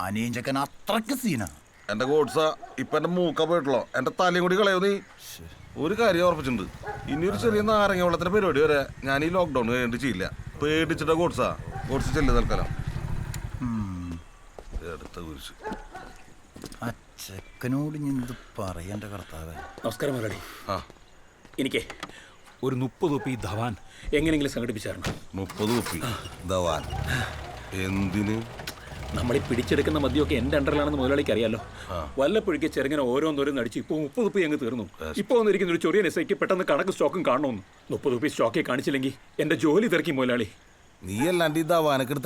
അനിയൻ ചെക്കൻ അത്രയ്ക്ക് സീനാ. എന്റെ ഗോഡ്സ ഇപ്പൊ എന്റെ മൂക്ക പോയിട്ടുള്ളോ? എന്റെ തലയും കൂടി കളയോ നീ? ഒരു കാര്യം ഉറപ്പിച്ചിട്ടുണ്ട്. ഇനി ഒരു ചെറിയ നാരങ്ങ വെള്ളത്തിന്റെ പരിപാടി വരെ ഞാൻ ഈ ലോക്ക്ഡൌൺ കഴിഞ്ഞിട്ട് ചെയ്യില്ല. പേടിച്ചിട്ട ഗോഡ്സ. ഗോഡ്സ് ചെല്ലു തൽക്കാലം. എടുത്ത കുരിശ്. ആ ചെക്കനോട് ഞാൻ എന്ത് പറയണ്ട കർത്താവേ? നമസ്കാരം മുരളി ആ. എനിക്ക് ഒരു മുപ്പത് ഉപ്പി ധവാൻ എങ്ങനെയെങ്കിലും സംഘടിപ്പിച്ചായിരുന്നു. മുപ്പത് കുപ്പി ധവാൻ. എന്തിന്? നമ്മൾ ഈ പിടിച്ചെടുക്കുന്ന മദ്യമൊക്കെ എന്റെ അണ്ടറിലാണെന്ന് മുതലാളിക്ക് അറിയാലോ വല്ലപ്പോഴേക്ക് ചെറുങ്ങനെ ഓരോന്നോരോന്ന് അടിച്ച് ഇപ്പോൾ മുപ്പത് ഉപ്പി അങ്ങ് തീർന്നു. ഇപ്പോൾ വന്നിരിക്കുന്ന ഒരു ചെറിയ എസ് പെട്ടെന്ന് കണക്ക് സ്റ്റോക്കും കാണണമെന്ന് മുപ്പത് ഉപ്പി സ്റ്റോക്കെ കാണിച്ചില്ലെങ്കിൽ എന്റെ ജോലി തിരക്കി മുതലാളി. നീ അല്ലാണ്ട്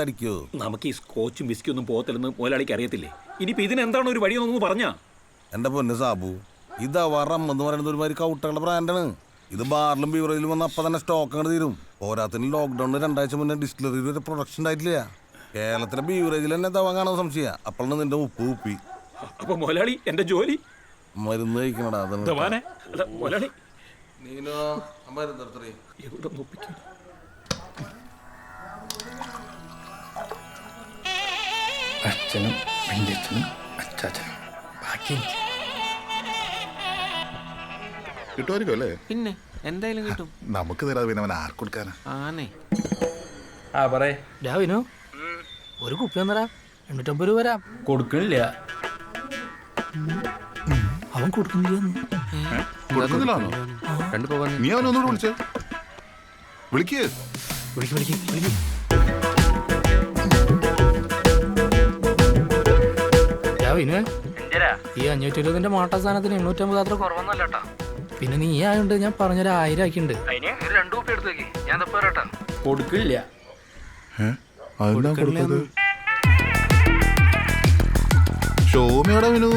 അടിക്കോ. നമുക്ക് ഈ സ്കോച്ചും വിസ്കിയും ഒന്നും പോകത്തില്ലെന്ന് മുതലാളിക്ക് അറിയത്തില്ലേ. ഇനിയിപ്പോൾ ഇതിനെന്താണ് ഒരു വഴിയെന്നൊന്ന് പറഞ്ഞാ. എന്റെ പൊന്ന് സാബു ഇതാ വറം എന്ന് പറയുന്നത് ഒരുമാതിരി കൗട്ടകളുടെ ബ്രാൻഡാണ് ഇത് ബാറിലും ബീവറേജിലും വന്ന അപ്പം തന്നെ സ്റ്റോക്ക് അങ്ങോട്ട് തീരും. പോരാത്തിന് ലോക്ക്ഡൌണിന് രണ്ടാഴ്ച മുന്നേ ഡിസ്റ്റിലറിയിൽ ഒരു പ്രൊഡക്ഷൻ ഉണ്ടായിട്ടില്ല. കേരളത്തിലെ ബീവറേജിൽ തന്നെ തവങ്ങാണോ സംശയ. അപ്പോഴാണ് നിന്റെ ഉപ്പ് ഉപ്പി. അപ്പോൾ മുതലാളി എന്റെ ജോലി? മരുന്ന് കഴിക്കണടാ മുതലാളി നീനോ മരുന്ന് എവിടെ അച്ഛനും അച്ചാച്ചനും. ബാക്കി കിട്ടുമായിരിക്കും അല്ലേ? പിന്നെ എന്തായാലും കിട്ടും. നമുക്ക് തരാതെ പിന്നെ അവൻ ആർക്കൊടുക്കാനാ ആ പറയേ. രാവിനു ഒരു കുപ്പി ഒന്നരാ. എണ്ണൂറ്റമ്പത് രൂപ വരാം. കൊടുക്കണില്ല. അവൻ കൊടുക്കുന്നില്ല കൊടുക്കുന്നില്ലാണോ രണ്ട് പോകാൻ. നീ അവനൊന്നുകൂടെ വിളിച്ചേ. വിളിക്കേ. വിളിക്ക് വിളിക്ക് വിളിക്ക്. ഈ അഞ്ഞൂറ്റി ഇരുപതിന്റെ മാട്ട സാധനത്തിന് എണ്ണൂറ്റമ്പത് അത്ര കുറവൊന്നല്ല പിന്നെ നീ ആയോണ്ട് ഞാൻ പറഞ്ഞൊരു ആയിരം ആക്കിണ്ട് കൊടുക്കില്ല അതെന്താ കൊടുത്തത്? ഷോമിയോടെ വിനു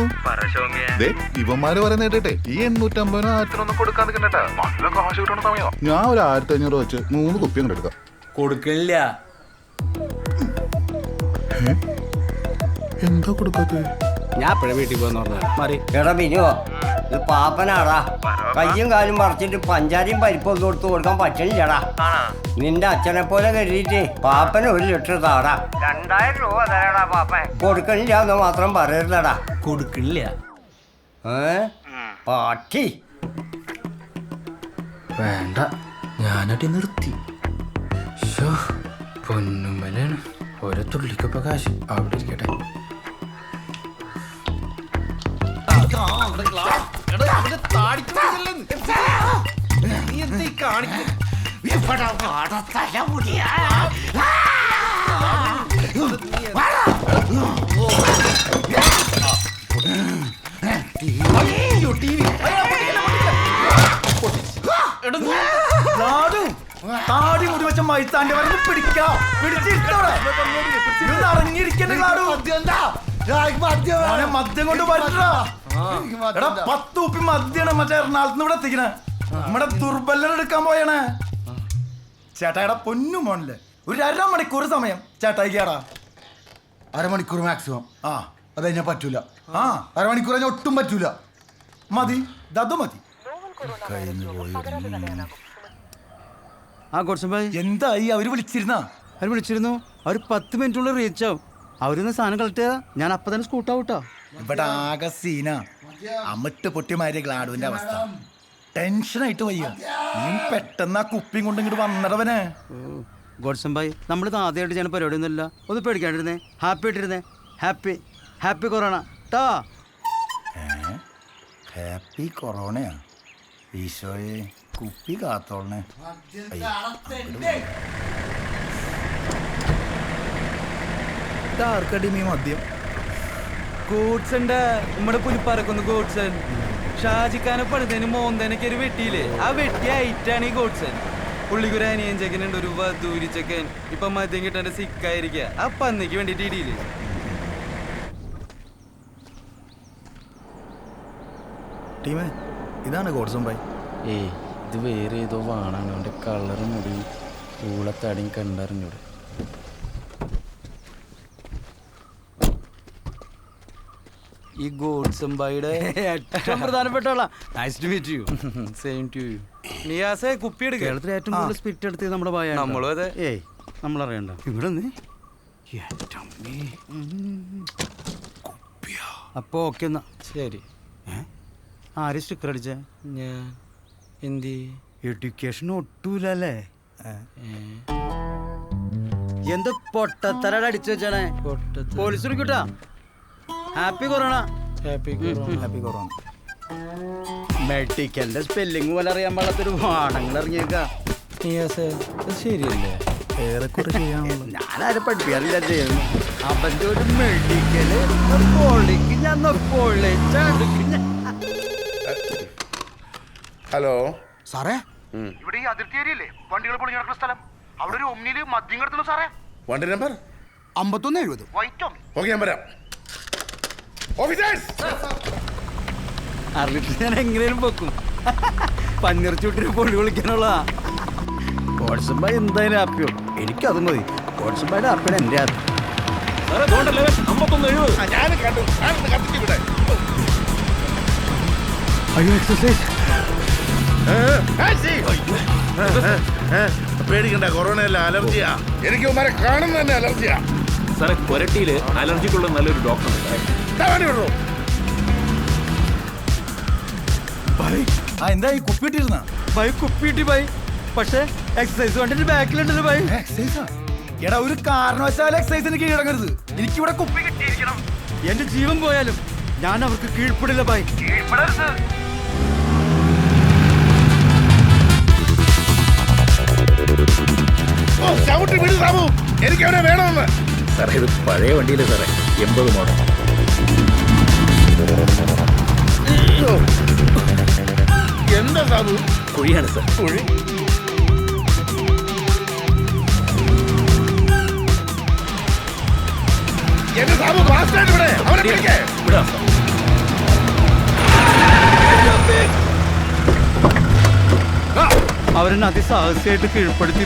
ദേ, ഇവന്മാര് പറയുന്ന കേട്ടെ ഈ എണ്ണൂറ്റമ്പതിനോ ആയിരത്തിനൊന്നും കൊടുക്കാൻ നിൽക്കണ്ടേട്ടാ നല്ല കാശ് കിട്ടണ സമയം. ഞാൻ ഒരു ആയിരത്തി അഞ്ഞൂറ് വെച്ച് മൂന്ന് കുപ്പി അങ്ങോട്ട് എടുക്കാം. കൊടുക്കില്ല എന്താ കൊടുക്കത്തെ? ഞാൻ എപ്പോഴാ വീട്ടിൽ പോയെന്ന് പറഞ്ഞത്? മാറി എടാ ബിനുവോ ഇത് പാപ്പനാടാ. കയ്യും കാലും മറച്ചിട്ട് പഞ്ചാരിയും പരിപ്പൊക്കെ കൊടുത്ത് കൊടുക്കാൻ പറ്റില്ലടാ നിന്റെ അച്ഛനെ പോലെ കരുതിയിട്ട് പാപ്പന് ഒരു ലിറ്റർ താടാ. രണ്ടായിരം രൂപ തരാടാ പാപ്പൻ കൊടുക്കണില്ല എന്ന് മാത്രം പറയരുതടാ. കൊടുക്കണില്ല. ഏ? പാട്ടി. വേണ്ട. ഞാനടി നിർത്തി. പൊന്നുമലാണ്. ഓരോ തുള്ളിക്കൊപ്പം കാശ്. അവിടെ ഇരിക്കട്ടെ. താടി മുടി വെച്ച മൈത്താന്റെ വരെ പിടിക്കാം. പിടിച്ചിരിക്കണേ മദ്യം കൊണ്ട് പറ്റാ എടാ പത്ത് ഉപ്പി മദ്യാണ് മറ്റേ എറണാകുളത്ത് ഇവിടെ എത്തിക്കണേ. നമ്മുടെ ദുർബലൻ എടുക്കാൻ പോയണേ. ചേട്ടായിടെ പൊന്നു മോണിൽ ഒരു അരമണിക്കൂർ സമയം. ചേട്ടായിക്കാടാ അരമണിക്കൂർ മാക്സിമം ആ. അത് കഴിഞ്ഞാൽ പറ്റൂല. ആ. അരമണിക്കൂർ കഴിഞ്ഞാൽ ഒട്ടും പറ്റൂല. മതി. ദതു മതി. ആ കുറച്ചും ഭായി. എന്തായി അവർ വിളിച്ചിരുന്ന? അവർ വിളിച്ചിരുന്നു. അവർ പത്ത് മിനിറ്റുള്ളിൽ റീച്ച് ആവും. അവരൊന്ന് സാധനം കളക്ട് ചെയ്താൽ ഞാൻ അപ്പൊ തന്നെ സ്കൂട്ടാവും കേട്ടോ ഇവിടെ ആകെ സീന. അമിട്ട് പൊട്ടിമാരിയ ഗ്ലാഡുവിന്റെ അവസ്ഥ. ടെൻഷനായിട്ട് വയ്യ. നീ പെട്ടെന്ന് ആ കുപ്പിയും കൊണ്ട് ഇങ്ങോട്ട് വന്നടവനെ. ഗോഡ്സം നമ്മൾ നമ്മളിത് ആദ്യമായിട്ട് ചെയ്യുന്ന പരിപാടി ഒന്നുമില്ല ഒന്ന് പേടിക്കാണ്ടിരുന്നേ. ഹാപ്പി ആയിട്ടിരുന്നേ. ഹാപ്പി ഹാപ്പി കൊറോണ ടാ ഹാപ്പി കൊറോണയാ ഈശോയെ കുപ്പി കാത്തോളണേ. ആർക്കടി മീ മദ്യം? ഗോഡ്സന്റെ നമ്മുടെ പുലിപ്പാറക്കൊന്ന് ഗോഡ്സൺ ഷാജിക്കാനെ പണിതേന് മോന്തനൊക്കെ ഒരു വെട്ടിയില്ലേ? ആ വെട്ടി ആയിട്ടാണ് ഈ ഗോഡ്സൺ പുള്ളിക്കൊരു അനിയൻ ചെക്കനുണ്ട് ഒരു വധൂരി ചെക്കൻ. ഇപ്പൊ മദ്യം കിട്ടാൻ സിക്കായിരിക്കുക ആ പന്നിക്ക് വേണ്ടിട്ട് ഇടിയില്ലേ? ടീമേ ഇതാണ് ഗോഡ്സം ബൈ ഏയ് ഇത് വേറെ ഏതോ വാണാണ്. അവന്റെ കളറും മുടി ഊളത്തടിയും കണ്ടറിഞ്ഞൂടെ. ഈ ഗോഡ്സും ബൈഡ് ഏറ്റവും പ്രധാനപ്പെട്ട ആളാ nice to meet you same to you നിയാസെ കുപ്പി എടുക്കുക കേരളത്തിൽ ഏറ്റവും കൂടുതൽ സ്പിറ്റ് എടുത്തത് നമ്മുടെ ഭയ നമ്മളും അതെ. ഏയ് നമ്മളറിയണ്ട. ഇവിടെ നിന്ന്? അപ്പൊ ഓക്കെ എന്നാ. ശരി. ആര് സ്റ്റിക്കർ അടിച്ച? ഞാൻ. എന്തി? എഡ്യൂക്കേഷൻ ഒട്ടൂലല്ലേ? എന്ത് പൊട്ടത്തരട അടിച്ചു വെച്ചാണേ police വിളിക്കൂട്ടാ happy corona happy happy corona മെഡിക്കലിന്റെ spelling പോലെ അറിയാൻ പാടാത്തൊരു വാണങ്ങൾ ഇറങ്ങിയേക്ക. ശരിയല്ലേ? ഏറെക്കുറെ ചെയ്യാനുള്ളത് ഞാനാരും പഠിപ്പിക്കാറില്ല ചെയ്യുന്നു. അവന്റെ ഒരു മെഡിക്കൽ പൊളിക്ക് ഞാൻ ഹലോ സാറേ? ഇവിടെ ഈ അതിർത്തി ഏരിയല്ലേ വണ്ടികൾ പൊളിഞ്ഞു നടക്കുന്ന സ്ഥലം. അവിടെ ഒരു ഒമ്നിയിൽ മദ്യം കിടത്തുന്നു സാറേ. വണ്ടി നമ്പർ? അമ്പത്തൊന്ന് എഴുപത്. വൈറ്റോ ഓക്കെ ഞാൻ വരാം. ഓഫീസേഴ്സ് അറിഞ്ഞിട്ട് ഞാൻ എങ്ങനെയും വെക്കും പന്നീർ ചുട്ടിന് പൊടി വിളിക്കാനുള്ള വാട്സപ്പ് എന്തായാലും ഹാപ്പിയോ എനിക്കത് മതി. വാട്സപ്പായിട്ട് ഹാപ്പിയാണ് എന്റെ ആപ്പ് അയ്യോ എക്സസൈസ് പേടിക്കണ്ട കൊറോണ അല്ല അലർജിയാ. എനിക്ക് കാണുന്ന തന്നെ അലർജിയാ. സാറേ കൊരട്ടിയിൽ അലർജിക്കുള്ള നല്ലൊരു ഡോക്ടർ ദാ വണ്ടി വിടുന്നു ആ എന്താ ഈ കുപ്പിട്ടിരുന്ന ബൈ കുപ്പിട്ടി ബൈ. പക്ഷേ എക്സസൈസ് കണ്ടിട്ട് ബാക്കിലുണ്ടല്ലോ ബൈ. എക്സൈസാ എടാ ഒരു കാരണവശാലും എക്സൈസിന് കീഴടങ്ങരുത്. എനിക്കിവിടെ കുപ്പി കിട്ടിയിരിക്കണം. എന്റെ ജീവൻ പോയാലും ഞാൻ അവർക്ക് കീഴ്പ്പെടില്ല ബൈ. കീഴ്പ്പെടരുത്. എനിക്ക് അവനെ വേണമെന്ന്. സാറേ ഇത് പഴയ വണ്ടിയിലെ സാറേ? എൺപത് മോഡൽ. എന്താ സാബു കുഴിയാണ് സാർ. കുഴി? എന്റെ സാബു ഇവിടെ. അവനെ പിടിക്കേ. വിടാം സാർ. അവരെന്നെ അതിസാഹസ്യമായിട്ട് കീഴ്പ്പെടുത്തി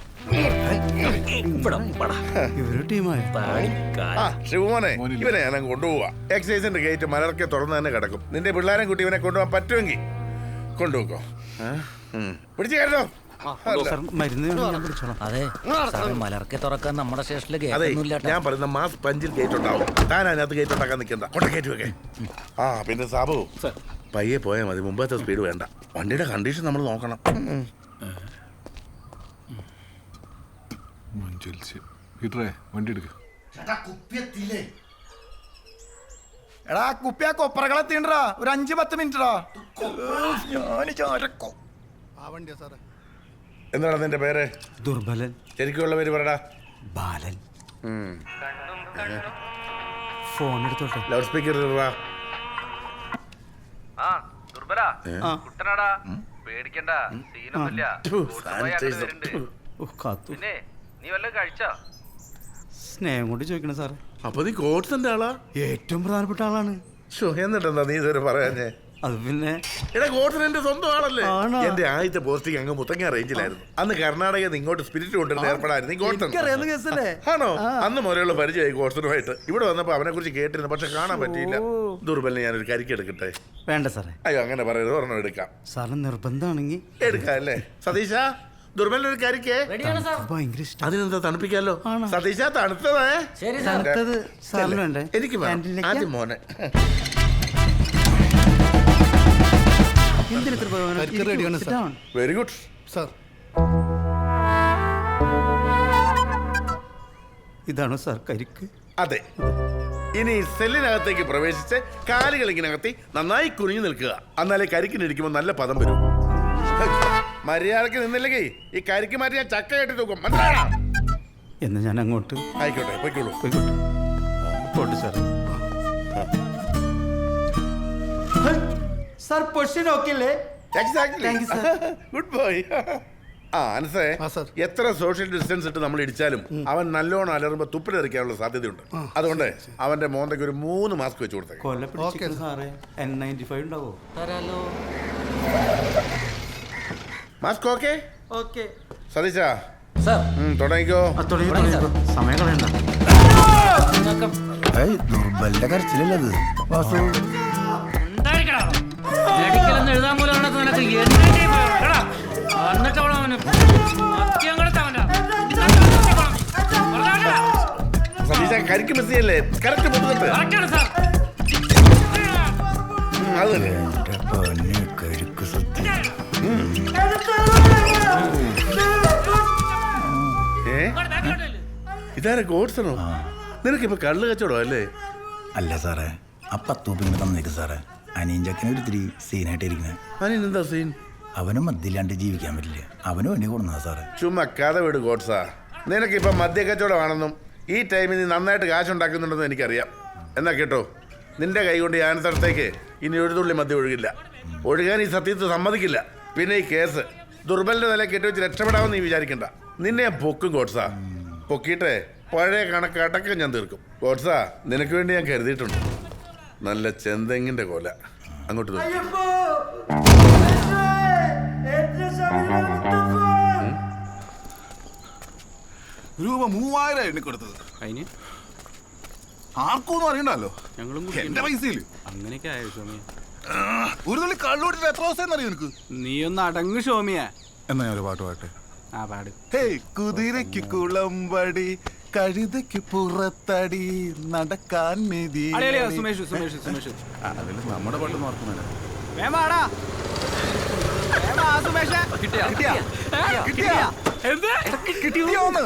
ഇവിടെ പടാ ഇവർ ടീമായ ആ ശിവമോനെ ഇവനെ ഞാൻ കൊണ്ടുപോവാ. എക്സൈസിന്റെ ഗേറ്റ് മലർക്കെ തുറന്നു തന്നെ കിടക്കും. നിന്റെ പിള്ളേരെ കുട്ടി ഇവനെ കൊണ്ടുപോകാൻ പറ്റുമെങ്കിൽ കൊണ്ടുപോക്കോ. പിടിച്ചു കയറോ സാർ ഞാൻ പിടിച്ചോളാം. അതെ സാറേ മലർക്കെ തുറക്കാൻ നമ്മുടെ സ്റ്റേഷനിൽ അതെ ഞാൻ പറയുന്ന മാസ് പഞ്ചിൽ ഗേറ്റ് ഉണ്ടാവും. താൻ അതിനകത്ത് ഗേറ്റ് ഉണ്ടാക്കാൻ നിൽക്കണ്ട. കൊണ്ട ഗേറ്റ് വെക്കേ. ആ പിന്നെ സാബു. പയ്യെ പോയാൽ മതി. മുമ്പത്തെ സ്പീഡ് വേണ്ട. വണ്ടിയുടെ കണ്ടീഷൻ നമ്മൾ നോക്കണം. ഉം. ഹീറ്ററേ വണ്ടി എടുക്ക. എത്തിയില്ലേ എടാ കുപ്പി ആ തീണ്ടടാ. ഒരു അഞ്ച് പത്ത് മിനിറ്റടാ. ഞാൻ ചാരക്കോ. ആ വണ്ടിയാ സാറേ. എന്താണ് നിന്റെ പേര്? ദുർബലൻ. ശരിക്കുള്ള പേര് പറടാ. ബാലൻ. ഫോൺ എടുത്തോട്ടെ. ലൗഡ് സ്പീക്കർ പേടിക്കണ്ട. സീനൊന്നുമില്ല ഓ കാത്തു. നീ വല്ലതും കഴിച്ചോ? സ്നേഹം കൊണ്ട് ചോദിക്കണം സാർ അപ്പൊ നീ കോട്സിന്റെ ആളാ? ഏറ്റവും പ്രധാനപ്പെട്ട ആളാണ്. ഷോ എന്നിട്ടെന്താ നീ ഇതുവരെ പറയാഞ്ഞേ? അത് പിന്നെ എടാ കോട്ടൻ എന്റെ സ്വന്തം ആളല്ലേ? ആണോ? എന്റെ ആദ്യത്തെ പോസ്റ്റിംഗ് അങ്ങ് മുത്തങ്ങ റേഞ്ചിലായിരുന്നു. അന്ന് കർണാടകയിൽ നിന്ന് ഇങ്ങോട്ട് സ്പിരിറ്റ് കൊണ്ടുവരുന്ന ഏർപ്പെടായിരുന്നു. നീ കേസല്ലേ? ആണോ? അന്ന് മുതലുള്ള പരിചയമായി കോട്ടനുമായിട്ട് ഇവിടെ വന്നപ്പോ അവനെ കുറിച്ച് കേട്ടിരുന്നു പക്ഷെ കാണാൻ പറ്റിയില്ല. ദുർബലിനെ ഞാനൊരു കരിക്ക് എടുക്കട്ടെ? വേണ്ട സാറേ. അയ്യോ അങ്ങനെ പറയരുത് ഒരെണ്ണം എടുക്കാം. സാറിന് നിർബന്ധമാണെങ്കിൽ എടുക്കാം അല്ലേ? സതീശ? ദുർബലിന് ഒരു കരിക്ക് ഭയങ്കര ഇഷ്ടം. അതിനെന്താ തണുപ്പിക്കാലോ? സതീശ തണുത്തതേ തണുത്തത് സാറിന് വേണ്ടേ? എനിക്ക് വേണം. ക്യാന്റീനിലേക്ക്? ആദ്യം മോനെ. എന്തിന് ഇത്ര ബഹളം? കരിക്ക് റെഡിയാണ് Sit down. Very good sir ഇതാണോ സാർ കരിക്ക്? അതെ. ഇനി സെല്ലിനകത്തേക്ക് പ്രവേശിച്ച് കാലുകൾ ഇങ്ങനെ അകത്തി നന്നായി കുനിഞ്ഞു നിൽക്കുക. എന്നാലേ കരിക്കിനിരിക്കുമ്പോൾ നല്ല പദം വരും. മര്യാദയ്ക്ക് നിന്നില്ലെങ്കിൽ ഈ കരിക്ക് മാറ്റി ഞാൻ ചക്ക കെട്ടി തൂക്കും. മനസ്സിലായോ? എന്ന് ഞാൻ അങ്ങോട്ട്? ആയിക്കോട്ടെ പൊയ്ക്കോളൂ. പോയിക്കോട്ടെ. പോട്ടെ സാർ സാർ പൊഷ്യൻ ഓക്കില്ലേ exactly Thank you, sir. Good boy ആ അനസേ ആ, സർ. എത്ര സോഷ്യൽ ഡിസ്റ്റൻസ് ഇട്ട് നമ്മൾ ഇടിച്ചാലും അവൻ നല്ലോണം അലറുമ്പോ തുപ്പിലെറിക്കാനുള്ള സാധ്യതയുണ്ട്. അതുകൊണ്ട് അവന്റെ മോന്തയ്ക്ക് ഒരു മൂന്ന് മാസ്ക് വെച്ച് കൊടുത്തേക്ക്. കൊല്ല ഓക്കേ, പിടിച്ചിട്ട് സാറേ. എൻ നയന്റി ഫൈവ് ഉണ്ടാവോ മാസ്ക് ഓക്കെ ഓക്കെ സതീശ സാർ തുടങ്ങിക്കോ സമയം കളയണ്ട ദുർബലിന്റെ കരച്ചിലല്ലത് വാസു എഴുതാൻ പോലും സതീശ കരിക്ക് മിസ് ചെയ്യല്ലേ? കറക്റ്റ് അത് തന്നെ. ഇതാരെ ഗോഡ്സണോ? നിനക്കിപ്പോ കള്ള് കച്ചവടോ അല്ലേ? അല്ല സാറേ ആ പത്തൂപ്പ് ഇങ്ങനെ തന്നേക്ക് സാറേ. അനിയഞ്ചക്കനെ ഒരു ഒരിത്തിരി സീനായിട്ടിരിക്കുന്നത് അനിയൻ എന്താ സീൻ? അവനും മദ്യമില്ലാണ്ട് ജീവിക്കാൻ പറ്റില്ല. അവനും വേണ്ടി കൊടുന്നതാ സാറേ. ചുമ്മാ കഥ വിട് ഗോഡ്സാ. നിനക്കിപ്പം മദ്യ കച്ചവടമാണെന്നും ഈ ടൈമിൽ നീ നന്നായിട്ട് കാശുണ്ടാക്കുന്നുണ്ടെന്ന് എനിക്കറിയാം. എന്നാ കേട്ടോ നിന്റെ കൈ കൊണ്ട് സ്ഥലത്തേക്ക് ഇനി ഒരു തുള്ളി മദ്യം ഒഴുകില്ല. ഒഴുകാൻ ഈ സത്യത്തിൽ സമ്മതിക്കില്ല. പിന്നെ ഈ കേസ് ദുർബലിന്റെ നില കെട്ടിവെച്ച് രക്ഷപ്പെടാമെന്ന് നീ വിചാരിക്കണ്ട. നിന്നെ ഞാൻ പൊക്കും ഗോഡ്സാ. പൊക്കിയിട്ടേ പഴയ കണക്ക് അടക്കം ഞാൻ തീർക്കും. ഗോഡ്സാ നിനക്ക് വേണ്ടി ഞാൻ കരുതിയിട്ടുണ്ട്. നല്ല ചെന്തെങ്ങിന്റെ കോല. അങ്ങോട്ട്. രൂപ മൂവായിരം എണ്ണി കൊടുത്തത്. അതിന്? ആർക്കൊന്നും അറിയണ്ടല്ലോ? ഞങ്ങളും എന്റെ പൈസയിൽ. അങ്ങനെയൊക്കെ ആയോ സ്വാമി ഒരു തുള്ളി കള്ളൂട്ടിട്ട് എത്ര ദിവസം അറിയോ നിനക്ക്? നീ ഒന്ന് അടങ്ങ് ഷോമിയാ എന്നാ ഞാൻ ഒരു പാട്ട് പാട്ടെ ആ പാട്. ഹേയ് കുതിരയ്ക്ക് കുളമ്പടി കഴുതയ്ക്ക് പുറത്തടി നടക്കാൻ മെതി. അളിയളിയാ, സുമേഷ് സുമേഷ് സുമേഷ്. അതിൽ നമ്മുടെ പാട്ട് നോക്കുന്നില്ല വേമാടാ കിട്ടിയാ? കിട്ടിയാ. കിട്ടിയാ? എന്ത്? കിട്ടിയോന്ന്.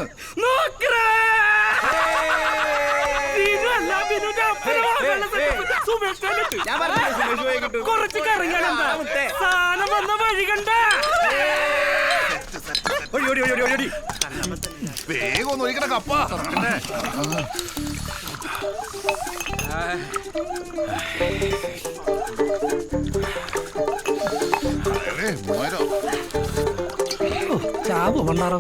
കുറച്ച് കറങ്ങണം സാധനം വന്ന വഴി കണ്ട. വേഗം ഒന്ന് ഒഴിക്കണ കപ്പ. ചാവ് പണ്ടാറോ